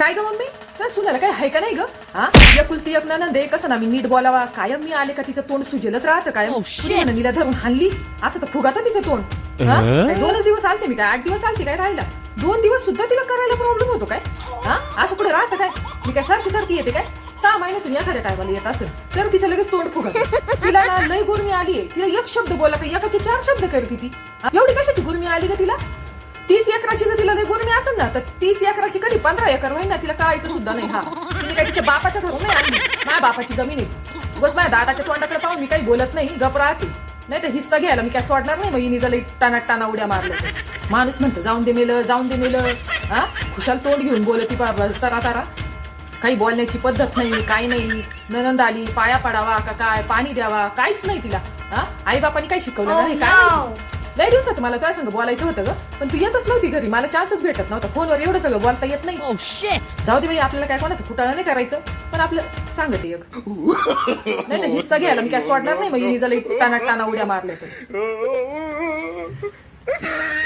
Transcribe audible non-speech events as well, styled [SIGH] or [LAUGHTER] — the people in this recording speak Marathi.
काय ग मम्मी? तर सुनाला काय आहे का नाही ग? हा? एकुलती एक नंद आहे कसं ना मी नीट बोलावा. कायम मी आले का तिचं तोंड सुजेलच राहतं काय Oh, shit. मीला धरून हाणली? असं तर फुगातं तिचं तोंड. हा? अं? काय दोनच दिवस आलते मी काय आठ दिवस आलते काय राहिला दोन दिवस सुद्धा तिला करायला प्रॉब्लेम होतो काय? हा? असं पुढे राहतं काय? मी काय सारखी सारखी येते काय? सहा महिन्यातून एखाद्या टायमाला येत असेल तर तिचं लगेच तोंड फुगत. तिला ना लय गुरमी आली आहे तिला एक शब्द बोला का एकाचे चार शब्द करते ती. हा? एवढी कशाची गुरमी आली का तिला? तीस एकराची जर तिला गुरमी असेल ना तर तीस एकराची कधी पंधरा एकर होईल ना तिला कळायचं सुद्धा नाही हा. तिने काय तिच्या बापाच्या घरून नाही आणली. माझ्या बापाची जमीन आहे. बस माझ्या दादाच्या तोंडाकडे पाहून मी काही बोलत नाही गप राहते. नाही तर हिस्सा घ्यायला मी काय सोडणार नाही मग हिने जर टानाट टाना उड्या मारलं तर. माणूस म्हणतो जाऊन दे मेलं जाऊन दे मेलं. हा? खुशाल तोंड घेऊन बोलती चरा तारा काही बोलण्याची पद्धत नाही काही नाही. ननंद आली पाया पडावा का काय पाणी द्यावा काहीच नाही तिला. हा? आई बापानी काही शिकवलं Oh, नाही काय. लय दिवसाचं मला काय सांग बोलायचं होतं ग. पण तू येतच नव्हती घरी. मला चान्सच भेटत नव्हता. फोनवर एवढं सगळं बोलता येत नाही. Oh shit! जाऊ दे बाई आपल्याला काय कोणाचं फुटाळा नाही करायचं. पण आपलं सांगते एक. नाही तर हिस्सा घ्यायला मी काय सोडणार नाही. मग हिने जर टाना टाना उड्या मारल्या तर. [LAUGHS]